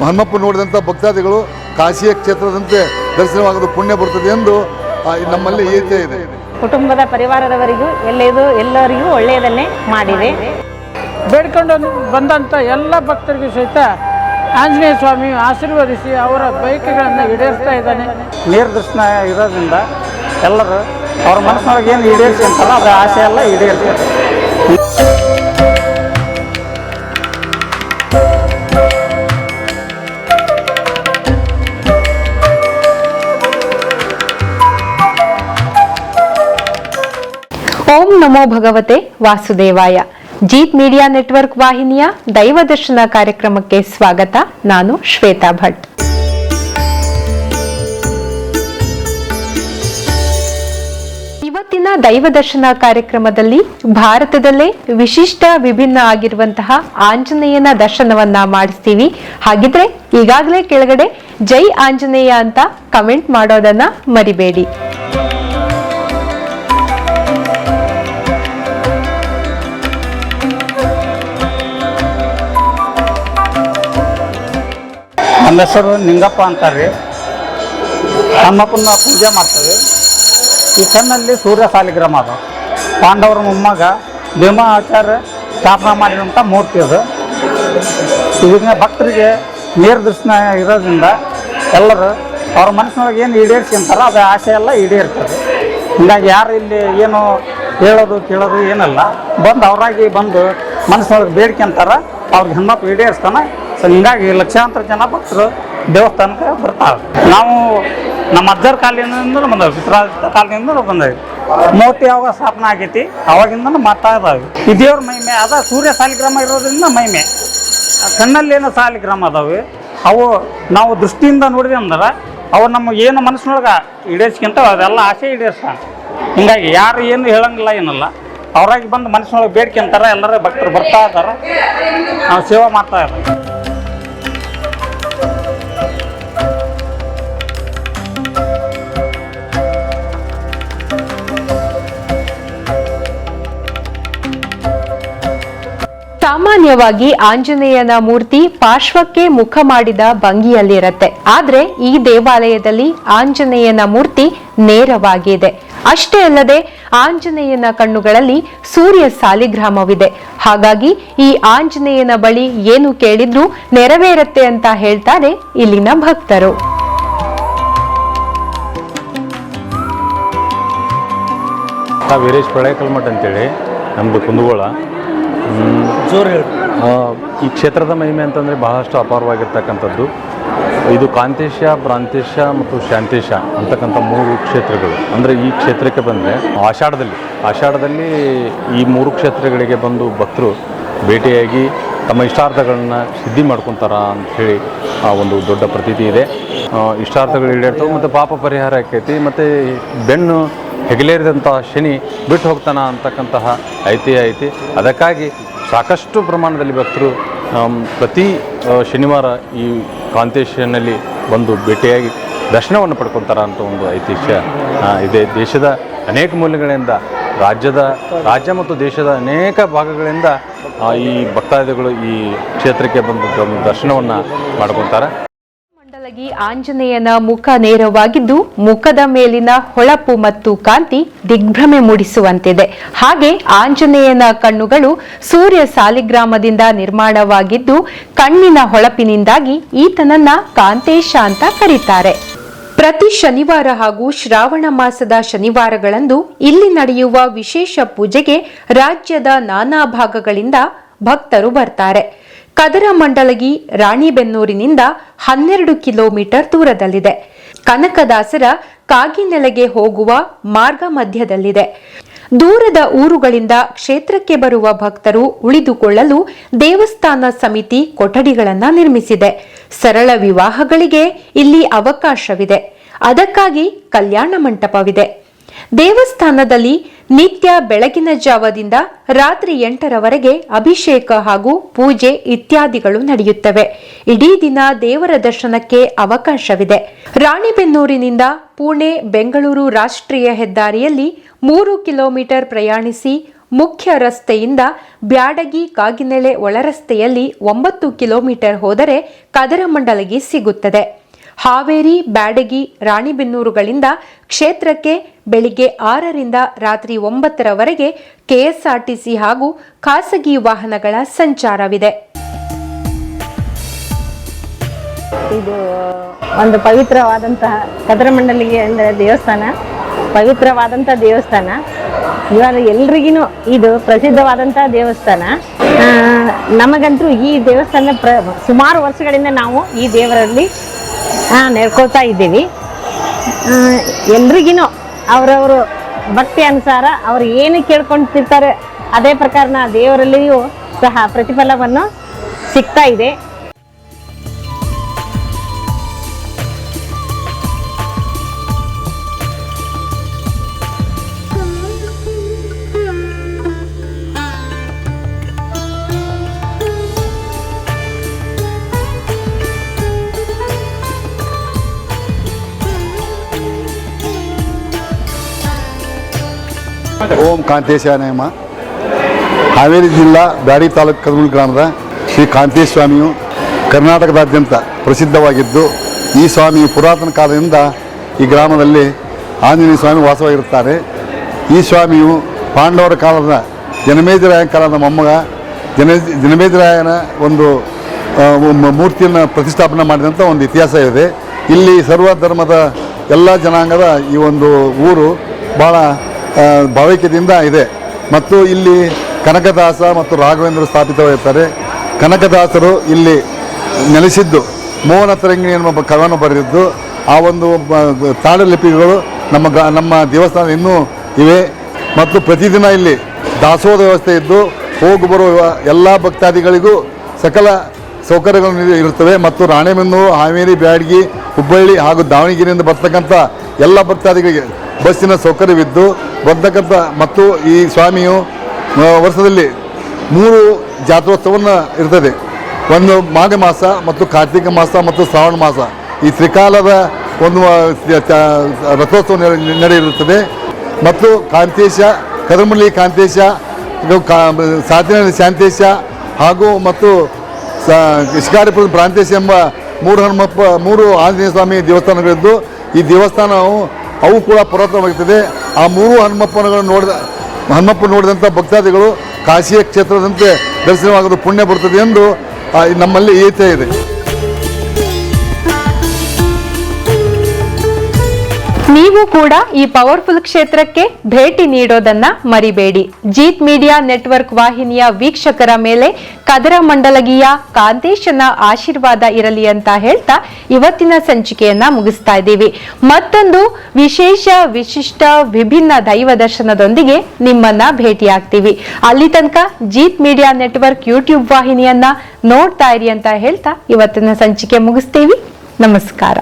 ಹನುಮಪ್ಪ ನೋಡಿದಂಥ ಭಕ್ತಾದಿಗಳು ಕಾಶಿಯ ಕ್ಷೇತ್ರದಂತೆ ದರ್ಶನವಾಗಲು ಪುಣ್ಯ ಬರುತ್ತದೆ ಎಂದು ನಮ್ಮಲ್ಲಿ ಈತೆ ಇದೆ. ಕುಟುಂಬದ ಪರಿವಾರದವರಿಗೂ ಎಲ್ಲದು ಎಲ್ಲರಿಗೂ ಒಳ್ಳೆಯದನ್ನೇ ಮಾಡಿದೆ. ಬೇಡ್ಕೊಂಡು ಬಂದಂಥ ಎಲ್ಲ ಭಕ್ತರಿಗೂ ಸಹಿತ ಆಂಜನೇಯ ಸ್ವಾಮಿ ಆಶೀರ್ವದಿಸಿ ಅವರ ಬೈಕ್ಗಳನ್ನು ಈಡೇರಿಸ್ತಾ ಇದ್ದಾನೆ. ನೀರ್ದರ್ಶನ ಇರೋದ್ರಿಂದ ಎಲ್ಲರೂ ಅವ್ರ ಮನಸ್ಸಿನೊಳಗೆ ಏನು ಈಡೇರಿಸ್ಕೊಂತಾರೋ ಅದರ ಆಸೆ ಎಲ್ಲ ಈಡೇರ್ತದೆ. ನಮೋ ಭಗವತೆ ವಾಸುದೇವಾಯ. ಜೀತ್ ಮೀಡಿಯಾ ನೆಟ್ವರ್ಕ್ ವಾಹಿನಿಯ ದೈವದರ್ಶನ ಕಾರ್ಯಕ್ರಮಕ್ಕೆ ಸ್ವಾಗತ. ನಾನು ಶ್ವೇತಾ ಭಟ್. ಇವತ್ತಿನ ದೈವದರ್ಶನ ಕಾರ್ಯಕ್ರಮದಲ್ಲಿ ಭಾರತದಲ್ಲೇ ವಿಶಿಷ್ಟ ವಿಭಿನ್ನ ಆಗಿರುವಂತಹ ಆಂಜನೇಯನ ದರ್ಶನವನ್ನ ಮಾಡಿಸ್ತೀವಿ. ಹಾಗಿದ್ರೆ ಈಗಾಗಲೇ ಕೆಳಗಡೆ ಜೈ ಆಂಜನೇಯ ಅಂತ ಕಮೆಂಟ್ ಮಾಡೋದನ್ನ ಮರಿಬೇಡಿ. ನಮ್ಮ ಹೆಸರು ನಿಂಗಪ್ಪ ಅಂತಾರೆ. ಹನುಮಪ್ಪನ ಪೂಜೆ ಮಾಡ್ತೇವೆ. ಈ ಕಣ್ಣಲ್ಲಿ ಸೂರ್ಯ ಸಾಲಿಗ್ರಾಮ ಅದು. ಪಾಂಡವರ ಮೊಮ್ಮಗ, ಭೀಮ ಆಚಾರ್ಯ ಸ್ಥಾಪನೆ ಮಾಡಿದಂಥ ಮೂರ್ತಿ ಅದು. ಇದನ್ನ ಭಕ್ತರಿಗೆ ನೀರು ದರ್ಶನ ಇರೋದ್ರಿಂದ ಎಲ್ಲರೂ ಅವ್ರ ಮನಸ್ಸಿನೊಳಗೆ ಏನು ಈಡೇರಿಸ್ಕೊಂತಾರೋ ಅದು ಆಸೆ ಎಲ್ಲ ಈಡೇರ್ತದೆ. ಹಿಂಗಾಗಿ ಯಾರು ಇಲ್ಲಿ ಏನು ಹೇಳೋದು, ಕೇಳೋದು ಏನಲ್ಲ. ಬಂದು ಅವರಾಗಿ ಬಂದು ಮನಸ್ಸಿನೊಳಗೆ ಬೇಡ್ಕೊಂತಾರ ಅವ್ರಿಗೆ ಹೆಣ್ಮಕ್ಳು ಈಡೇರಿಸ್ತಾನೆ ಸೊ ಹಿಂಗಾಗಿ ಲಕ್ಷಾಂತರ ಜನ ಭಕ್ತರು ದೇವಸ್ಥಾನಕ್ಕೆ ಬರ್ತಾರೆ. ನಾವು ನಮ್ಮ ಅಜ್ಜರ ಕಾಲದಿಂದ ಬಂದವು ಪಿತ್ರಾಜ ಕಾಲದಿಂದ ಬಂದವು. ಮೂರ್ತಿ ಯಾವಾಗ ಸ್ಥಾಪನೆ ಆಗೈತಿ ಅವಾಗಿಂದ ಮಾಡ್ತಾ ಇದಾವೆ ಈ ದೇವ್ರ ಮಹಿಮೆ ಅದ ಸೂರ್ಯ ಸಾಲಿಗ್ರಾಮ ಇರೋದ್ರಿಂದ ಮಹಿಮೆ. ಕಣ್ಣಲ್ಲಿ ಏನೋ ಸಾಲಿಗ್ರಾಮ ಅದಾವೆ. ಅವು ನಾವು ದೃಷ್ಟಿಯಿಂದ ನೋಡಿದೆ ಅಂದ್ರೆ, ಅವು ನಮ್ಮ ಏನು ಮನಸ್ಸಿನೊಳಗೆ ಈಡೇರ್ಸ್ಕೊಂತ ಅದೆಲ್ಲ ಆಸೆ ಈಡೇರ್ಸ ಹಿಂಗಾಗಿ ಯಾರು ಏನು ಹೇಳಂಗಿಲ್ಲ, ಏನಲ್ಲ. ಅವ್ರಾಗಿ ಬಂದು ಮನಸ್ಸಿನೊಳಗೆ ಬೇಡ್ಕೊಂತಾರ, ಎಲ್ಲರೂ ಭಕ್ತರು ಬರ್ತಾ ಇದ್ದಾರೆ. ನಾವು ಸೇವಾ ಮಾಡ್ತಾ ಇದ್ದಾರೆ ಸಾಮಾನ್ಯವಾಗಿ ಆಂಜನೇಯನ ಮೂರ್ತಿ ಪಾರ್ಶ್ವಕ್ಕೆ ಮುಖ ಮಾಡಿದ ಭಂಗಿಯಲ್ಲಿರತ್ತೆ. ಆದ್ರೆ ಈ ದೇವಾಲಯದಲ್ಲಿ ಆಂಜನೇಯನ ಮೂರ್ತಿ ನೇರವಾಗಿದೆ. ಅಷ್ಟೇ ಅಲ್ಲದೆ ಆಂಜನೇಯನ ಕಣ್ಣುಗಳಲ್ಲಿ ಸೂರ್ಯ ಸಾಲಿಗ್ರಾಮವಿದೆ. ಹಾಗಾಗಿ ಈ ಆಂಜನೇಯನ ಬಳಿ ಏನು ಕೇಳಿದ್ರೂ ನೆರವೇರತ್ತೆ ಅಂತ ಹೇಳ್ತಾರೆ ಇಲ್ಲಿನ ಭಕ್ತರು. ವೀರೇಶ್ ಪಳೆಕಲ್ಮಠ ಅಂತೇಳಿ ನಮ್ಮದು ಕುಂದಗೋಳ. ಜೋರು ಈ ಕ್ಷೇತ್ರದ ಮಹಿಮೆ ಅಂತಂದರೆ ಬಹಳಷ್ಟು ಅಪಾರವಾಗಿರ್ತಕ್ಕಂಥದ್ದು. ಇದು ಕಾಂತೇಶ ಪ್ರಾಂತೇಶ ಮತ್ತು ಶಾಂತೇಶ ಅಂತಕ್ಕಂಥ ಮೂರು ಕ್ಷೇತ್ರಗಳು. ಅಂದರೆ ಈ ಕ್ಷೇತ್ರಕ್ಕೆ ಬಂದರೆ ಆಷಾಢದಲ್ಲಿ ಆಷಾಢದಲ್ಲಿ ಈ ಮೂರು ಕ್ಷೇತ್ರಗಳಿಗೆ ಬಂದು ಭಕ್ತರು ಭೇಟಿಯಾಗಿ ತಮ್ಮ ಇಷ್ಟಾರ್ಥಗಳನ್ನ ಸಿದ್ಧಿ ಮಾಡ್ಕೊತಾರ ಅಂಥೇಳಿ ಆ ಒಂದು ದೊಡ್ಡ ಪ್ರತೀತಿ ಇದೆ. ಇಷ್ಟಾರ್ಥಗಳು ಈಡೇರ್ತವೆ ಮತ್ತು ಪಾಪ ಪರಿಹಾರ ಆಕೈತಿ, ಮತ್ತು ಬೆನ್ನು ಹೆಗಲೇರಿದಂಥ ಶನಿ ಬಿಟ್ಟು ಹೋಗ್ತಾನ ಅಂತಕ್ಕಂತಹ ಐತಿಹ್ಯ ಐತಿ. ಅದಕ್ಕಾಗಿ ಸಾಕಷ್ಟು ಪ್ರಮಾಣದಲ್ಲಿ ಭಕ್ತರು ಪ್ರತಿ ಶನಿವಾರ ಈ ಕಾಂತೇಶನಲ್ಲಿ ಬಂದು ಭೇಟಿಯಾಗಿ ದರ್ಶನವನ್ನು ಪಡ್ಕೊತಾರ ಅಂತ ಒಂದು ಐತಿಹ್ಯ ಇದೆ. ದೇಶದ ಅನೇಕ ಮೂಲೆಗಳಿಂದ ರಾಜ್ಯದ, ರಾಜ್ಯ ಮತ್ತು ದೇಶದ ಅನೇಕ ಭಾಗಗಳಿಂದ ಈ ಭಕ್ತಾದಿಗಳು ಈ ಕ್ಷೇತ್ರಕ್ಕೆ ಬಂದು ದರ್ಶನವನ್ನು ಮಾಡ್ಕೊತಾರೆ. ಮಂಡಲಗಿ ಆಂಜನೇಯನ ಮುಖ ನೇರವಾಗಿದ್ದು ಮುಖದ ಮೇಲಿನ ಹೊಳಪು ಮತ್ತು ಕಾಂತಿ ದಿಗ್ಭ್ರಮೆ ಮೂಡಿಸುವಂತಿದೆ. ಹಾಗೆ ಆಂಜನೇಯನ ಕಣ್ಣುಗಳು ಸೂರ್ಯ ಸಾಲಿಗ್ರಾಮದಿಂದ ನಿರ್ಮಾಣವಾಗಿದ್ದು ಕಣ್ಣಿನ ಹೊಳಪಿನಿಂದಾಗಿ ಈತನನ್ನ ಕಾಂತೇಶ ಅಂತ ಕರೀತಾರೆ. ಪ್ರತಿ ಶನಿವಾರ ಹಾಗೂ ಶ್ರಾವಣ ಮಾಸದ ಶನಿವಾರಗಳಂದು ಇಲ್ಲಿ ನಡೆಯುವ ವಿಶೇಷ ಪೂಜೆಗೆ ರಾಜ್ಯದ ನಾನಾ ಭಾಗಗಳಿಂದ ಭಕ್ತರು ಬರ್ತಾರೆ. ಕದರ ಮಂಡಲಗಿ ರಾಣಿಬೆನ್ನೂರಿನಿಂದ ಹನ್ನೆರಡು ಕಿಲೋಮೀಟರ್ ದೂರದಲ್ಲಿದೆ. ಕನಕದಾಸರ ಕಾಗಿನೆಲೆಗೆ ಹೋಗುವ ಮಾರ್ಗ ಮಧ್ಯದಲ್ಲಿದೆ. ದೂರದ ಊರುಗಳಿಂದ ಕ್ಷೇತ್ರಕ್ಕೆ ಬರುವ ಭಕ್ತರು ಉಳಿದುಕೊಳ್ಳಲು ದೇವಸ್ಥಾನ ಸಮಿತಿ ಕೊಠಡಿಗಳನ್ನು ನಿರ್ಮಿಸಿದೆ. ಸರಳ ವಿವಾಹಗಳಿಗೆ ಇಲ್ಲಿ ಅವಕಾಶವಿದೆ. ಅದಕ್ಕಾಗಿ ಕಲ್ಯಾಣ ಮಂಟಪವಿದೆ. ದೇವಸ್ಥಾನದಲ್ಲಿ ನಿತ್ಯ ಬೆಳಗಿನ ಜಾವದಿಂದ ರಾತ್ರಿ ಎಂಟರವರೆಗೆ ಅಭಿಷೇಕ ಹಾಗೂ ಪೂಜೆ ಇತ್ಯಾದಿಗಳು ನಡೆಯುತ್ತವೆ. ಇಡೀ ದಿನ ದೇವರ ದರ್ಶನಕ್ಕೆ ಅವಕಾಶವಿದೆ. ರಾಣಿಬೆನ್ನೂರಿನಿಂದ ಪುಣೆ ಬೆಂಗಳೂರು ರಾಷ್ಟ್ರೀಯ ಹೆದ್ದಾರಿಯಲ್ಲಿ ಮೂರು ಕಿಲೋಮೀಟರ್ ಪ್ರಯಾಣಿಸಿ ಮುಖ್ಯ ರಸ್ತೆಯಿಂದ ಬ್ಯಾಡಗಿ ಕಾಗಿನೆಳೆ ಒಳರಸ್ತೆಯಲ್ಲಿ ಒಂಬತ್ತು ಕಿಲೋಮೀಟರ್ ಹೋದರೆ ಕದರಮಂಡಲಗಿ ಸಿಗುತ್ತದೆ. ಹಾವೇರಿ, ಬ್ಯಾಡಗಿ, ರಾಣಿಬೆನ್ನೂರುಗಳಿಂದ ಕ್ಷೇತ್ರಕ್ಕೆ ಬೆಳಿಗ್ಗೆ ಆರರಿಂದ ರಾತ್ರಿ ಒಂಬತ್ತರವರೆಗೆ ಕೆಎಸ್ಆರ್ಟಿಸಿ ಹಾಗೂ ಖಾಸಗಿ ವಾಹನಗಳ ಸಂಚಾರವಿದೆ. ಇದು, ಒಂದು ಪವಿತ್ರವಾದಂತಹ ಕದರಮಂಡಲಿಗೆ ಅಂದರೆ ದೇವಸ್ಥಾನ. ಪವಿತ್ರವಾದಂಥ ದೇವಸ್ಥಾನ. ಇವಾಗ ಎಲ್ರಿಗೂ ಇದು ಪ್ರಸಿದ್ಧವಾದಂಥ ದೇವಸ್ಥಾನ. ನಮಗಂತೂ ಈ ದೇವಸ್ಥಾನ ಪ್ರ, ಸುಮಾರು ವರ್ಷಗಳಿಂದ ನಾವು ಈ ದೇವರಲ್ಲಿ ಆ, ನೆಡ್ಕೊಳ್ತಾ ಇದ್ದೀವಿ. ಎಲ್ರಿಗೂ ಅವರವರು ಭಕ್ತಿ ಅನುಸಾರ ಅವ್ರು ಏನು ಕೇಳ್ಕೊಂತಿರ್ತಾರೆ ಅದೇ ಪ್ರಕಾರ ದೇವರಲ್ಲಿಯೂ ಸಹ ಪ್ರತಿಫಲವನ್ನು ಸಿಗ್ತಾ ಇದೆ. ಓಂ ಕಾಂತೇಶ ನೇಮ ಹಾವೇರಿ ಜಿಲ್ಲಾ ಬ್ಯಾಡಿ ತಾಲೂಕು ಕದಮೂಲ್ ಗ್ರಾಮದ ಶ್ರೀ ಕಾಂತೇಶ ಸ್ವಾಮಿಯು ಕರ್ನಾಟಕದಾದ್ಯಂತ ಪ್ರಸಿದ್ಧವಾಗಿದ್ದು, ಈ ಸ್ವಾಮಿ ಪುರಾತನ ಕಾಲದಿಂದ ಈ ಗ್ರಾಮದಲ್ಲಿ ಆಂಜನೇಯ ಸ್ವಾಮಿ ವಾಸವಾಗಿರುತ್ತಾರೆ. ಈ ಸ್ವಾಮಿಯು ಪಾಂಡವರ ಕಾಲದ ಜನಮೇಜರಾಯ ಕಾಲದ ಮೊಮ್ಮಗ, ಜನ ಜನಮೇಜರಾಯನ ಒಂದು ಮೂರ್ತಿಯನ್ನು ಪ್ರತಿಷ್ಠಾಪನೆ ಮಾಡಿದಂಥ ಒಂದು ಇತಿಹಾಸ ಇದೆ. ಇಲ್ಲಿ ಸರ್ವ ಧರ್ಮದ ಎಲ್ಲ ಜನಾಂಗದ ಈ ಒಂದು ಊರು ಭಾಳ ಭಾವೈಕ್ಯದಿಂದ ಇದೆ. ಮತ್ತು ಇಲ್ಲಿ ಕನಕದಾಸ ಮತ್ತು ರಾಘವೇಂದ್ರ ಸ್ಥಾಪಿತವಾಗಿರ್ತಾರೆ ಕನಕದಾಸರು ಇಲ್ಲಿ ನೆಲೆಸಿದ್ದು. ಮೋಹನ ತರಂಗಿಣಿ ಎನ್ನುವ ಕವನ ಬರೆದಿದ್ದು. ಆ ಒಂದು ತಾಳಲಿಪಿಗಳು ನಮ್ಮ ಗ, ನಮ್ಮ ದೇವಸ್ಥಾನ ಇನ್ನೂ ಇವೆ. ಮತ್ತು ಪ್ರತಿದಿನ ಇಲ್ಲಿ ದಾಸೋಹದ ವ್ಯವಸ್ಥೆ ಇದ್ದು ಹೋಗಿ ಬರುವ ಎಲ್ಲ ಭಕ್ತಾದಿಗಳಿಗೂ ಸಕಲ ಸೌಕರ್ಯಗಳು ಇರು- ಇರುತ್ತವೆ. ಮತ್ತು ರಾಣೆಬೆನ್ನೂರು, ಹಾವೇರಿ, ಬ್ಯಾಡಗಿ, ಹುಬ್ಬಳ್ಳಿ ಹಾಗೂ ದಾವಣಗೆರೆಯಿಂದ ಬರ್ತಕ್ಕಂಥ ಎಲ್ಲ ಭಕ್ತಾದಿಗಳಿಗೆ ಬಸ್ಸಿನ ಸೌಕರ್ಯವಿದ್ದು ಬರ್ತಕ್ಕಂಥ ಮತ್ತು ಈ ಸ್ವಾಮಿಯು ವರ್ಷದಲ್ಲಿ ಮೂರು ಜಾತ್ರೋತ್ಸವವನ್ನು ಇರ್ತದೆ. ಒಂದು ಮಾಘ ಮಾಸ ಮತ್ತು ಕಾರ್ತಿಕ ಮಾಸ ಮತ್ತು ಶ್ರಾವಣ ಮಾಸ. ಈ ತ್ರಿಕಾಲದ ಒಂದು ರಥೋತ್ಸವ ನಡೆ- ನಡೆಯಿರುತ್ತದೆ ಮತ್ತು ಕಾಂತೇಶ, ಕದಮಳ್ಳಿ ಕಾಂತೇಶ, ಇದು ಕಾ ಸಾತಿನ ಶಾಂತೇಶ ಹಾಗೂ ಮತ್ತು ಸ ಶಿಕಾರಿಪುರದ ಪ್ರಾಂತೇಶ ಎಂಬ ಮೂರು ಹನುಮಪ್ಪ, ಮೂರು ಆಂಜನೇಯ ಸ್ವಾಮಿ ದೇವಸ್ಥಾನಗಳಿದ್ದು, ಈ ದೇವಸ್ಥಾನವು ಅವು ಕೂಡ ಪುರಾತನವಾಗುತ್ತದೆ ಆ ಮೂರು ಹನುಮಪ್ಪನಗಳನ್ನು ನೋಡಿದ ಹನುಮಪ್ಪ ನೋಡಿದಂಥ ಭಕ್ತಾದಿಗಳು ಕಾಶಿಯ ಕ್ಷೇತ್ರದಂತೆ ದರ್ಶನವಾಗೋದು ಪುಣ್ಯ ಬರುತ್ತದೆ ಎಂದು ನಮ್ಮಲ್ಲಿ ಈತೆ ಇದೆ. ನೀವು ಕೂಡ ಈ ಪವರ್ಫುಲ್ ಕ್ಷೇತ್ರಕ್ಕೆ ಭೇಟಿ ನೀಡೋದನ್ನ ಮರಿಬೇಡಿ. ಜೀತ್ ಮೀಡಿಯಾ ನೆಟ್ವರ್ಕ್ ವಾಹಿನಿಯ ವೀಕ್ಷಕರ ಮೇಲೆ ಕದರ ಮಂಡಲಗಿಯ ಕಾಂತೇಶನ ಆಶೀರ್ವಾದ ಇರಲಿ ಅಂತ ಹೇಳ್ತಾ ಇವತ್ತಿನ ಸಂಚಿಕೆಯನ್ನ ಮುಗಿಸ್ತಾ ಇದ್ದೀವಿ. ಮತ್ತೊಂದು ವಿಶೇಷ, ವಿಶಿಷ್ಟ, ವಿಭಿನ್ನ ದೈವ ದರ್ಶನದೊಂದಿಗೆ ನಿಮ್ಮನ್ನ ಭೇಟಿಯಾಗ್ತೀವಿ. ಅಲ್ಲಿ ತನಕ ಜೀತ್ ಮೀಡಿಯಾ ನೆಟ್ವರ್ಕ್ ಯೂಟ್ಯೂಬ್ ವಾಹಿನಿಯನ್ನ ನೋಡ್ತಾ ಇರಿ ಅಂತ ಹೇಳ್ತಾ ಇವತ್ತಿನ ಸಂಚಿಕೆ ಮುಗಿಸ್ತೀವಿ. ನಮಸ್ಕಾರ.